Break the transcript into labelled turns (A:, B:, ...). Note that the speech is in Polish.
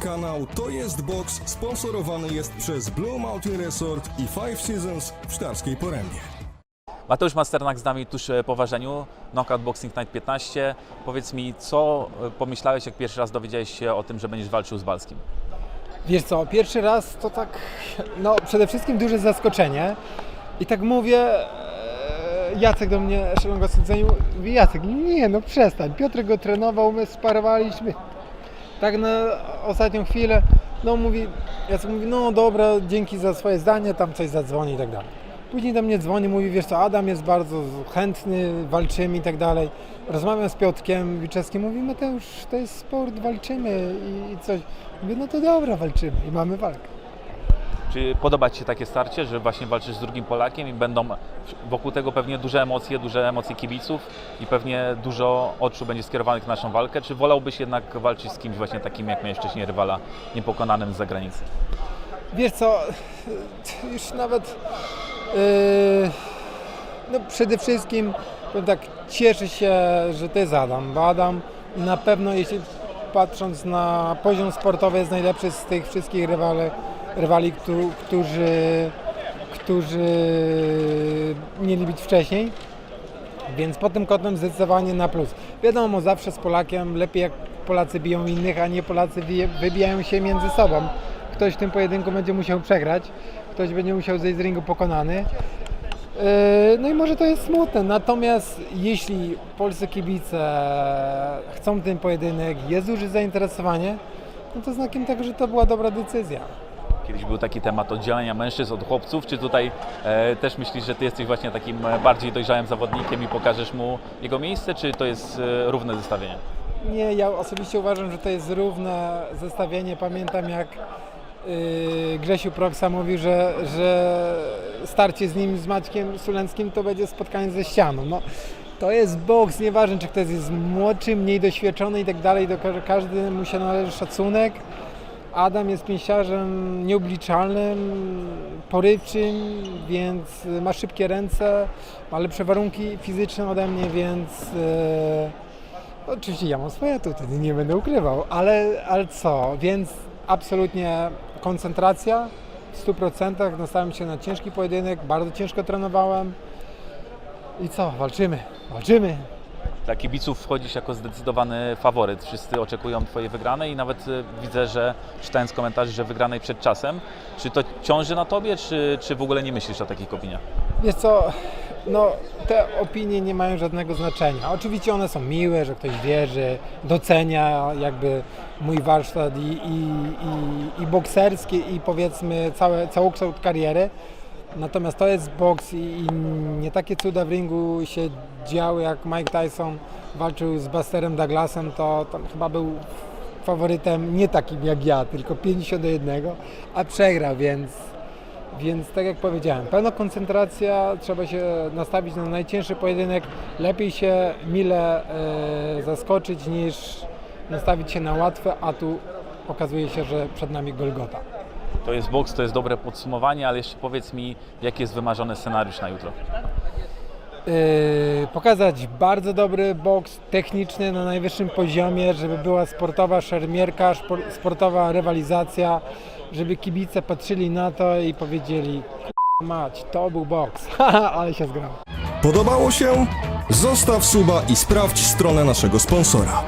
A: Kanał To Jest Box sponsorowany jest przez Blue Mountain Resort i Five Seasons w Sztarskiej Porębie.
B: Mateusz Masternak z nami tuż e, po ważeniu, Knockout Boxing Night 15. Powiedz mi, co e, pomyślałeś, jak pierwszy raz dowiedziałeś się o tym, że będziesz walczył z Balskim?
C: Wiesz co, pierwszy raz to tak, no przede wszystkim duże zaskoczenie i tak mówię, e, Jacek do mnie, Sędzeniu, mówi Jacek, nie no przestań, Piotr go trenował, my sparowaliśmy, tak na ostatnią chwilę, no mówi, Jacek mówi, no dobra, dzięki za swoje zdanie, tam coś zadzwoni i tak dalej. Później do mnie dzwoni, mówi, wiesz co, Adam jest bardzo chętny, walczymy i tak dalej. Rozmawiam z Piotrkiem Wiczewskim, mówi, Mateusz, to jest sport, walczymy i, i coś. Mówię, no to dobra, walczymy i mamy walkę.
B: Czy podoba Ci się takie starcie, że właśnie walczysz z drugim Polakiem i będą wokół tego pewnie duże emocje, duże emocje kibiców i pewnie dużo oczu będzie skierowanych na naszą walkę? Czy wolałbyś jednak walczyć z kimś właśnie takim, jak miałeś wcześniej rywala, niepokonanym z zagranicy?
C: Wiesz co, już nawet yy, no przede wszystkim powiem tak, cieszę się, że to jest Adam, bo Adam na pewno jeśli patrząc na poziom sportowy jest najlepszy z tych wszystkich rywali, rywali któ- którzy, którzy mieli być wcześniej. Więc pod tym kątem zdecydowanie na plus. Wiadomo, zawsze z Polakiem lepiej jak Polacy biją innych, a nie Polacy wybijają się między sobą. Ktoś w tym pojedynku będzie musiał przegrać, ktoś będzie musiał zejść z ringu pokonany. Yy, No i może to jest smutne, natomiast jeśli polscy kibice chcą ten pojedynek, jest duże zainteresowanie, no to znakiem tego, że to była dobra decyzja.
B: Kiedyś był taki temat oddzielenia mężczyzn od chłopców. Czy tutaj e, też myślisz, że Ty jesteś właśnie takim e, bardziej dojrzałym zawodnikiem i pokażesz mu jego miejsce, czy to jest e, równe zestawienie?
C: Nie, ja osobiście uważam, że to jest równe zestawienie. Pamiętam jak yy, Grzesiu Proksa mówił, że, że starcie z nim, z Maćkiem Sulęckim to będzie spotkanie ze ścianą. No, to jest boks, nieważne czy ktoś jest młodszy, mniej doświadczony i tak dalej, do ka- każdy mu się należy szacunek. Adam jest pięściarzem nieobliczalnym, porywczym, więc ma szybkie ręce, ma lepsze warunki fizyczne ode mnie, więc yy, Oczywiście ja mam swoje atuty, nie będę ukrywał, ale, ale co, więc absolutnie koncentracja w 100%, nastawiam się na ciężki pojedynek, bardzo ciężko trenowałem. I co, walczymy, walczymy.
B: Dla kibiców wchodzisz jako zdecydowany faworyt. Wszyscy oczekują Twojej wygranej i nawet e, widzę, że czytając komentarze, że wygranej przed czasem. Czy to ciąży na Tobie, czy, czy w ogóle nie myślisz o takich opiniach?
C: Wiesz co, no te opinie nie mają żadnego znaczenia. Oczywiście one są miłe, że ktoś wierzy, docenia jakby mój warsztat i, i, i, i bokserski i powiedzmy całe, całokształt kariery. Natomiast to jest boks i, i nie takie cuda w ringu się działy jak Mike Tyson walczył z Busterem Douglasem, to chyba był faworytem nie takim jak ja, tylko 50 do 1, a przegrał, więc więc tak jak powiedziałem, pełna koncentracja, trzeba się nastawić na najcięższy pojedynek. Lepiej się mile e, zaskoczyć niż nastawić się na łatwe, a tu okazuje się, że przed nami Golgota.
B: To jest boks, to jest dobre podsumowanie, ale jeszcze powiedz mi, jaki jest wymarzony scenariusz na jutro?
C: E, pokazać bardzo dobry boks techniczny na najwyższym poziomie, żeby była sportowa szermierka, szpor- sportowa rywalizacja, żeby kibice patrzyli na to i powiedzieli "K***a mać, to był boks, ale się zgrał.
A: Podobało się? Zostaw suba i sprawdź stronę naszego sponsora.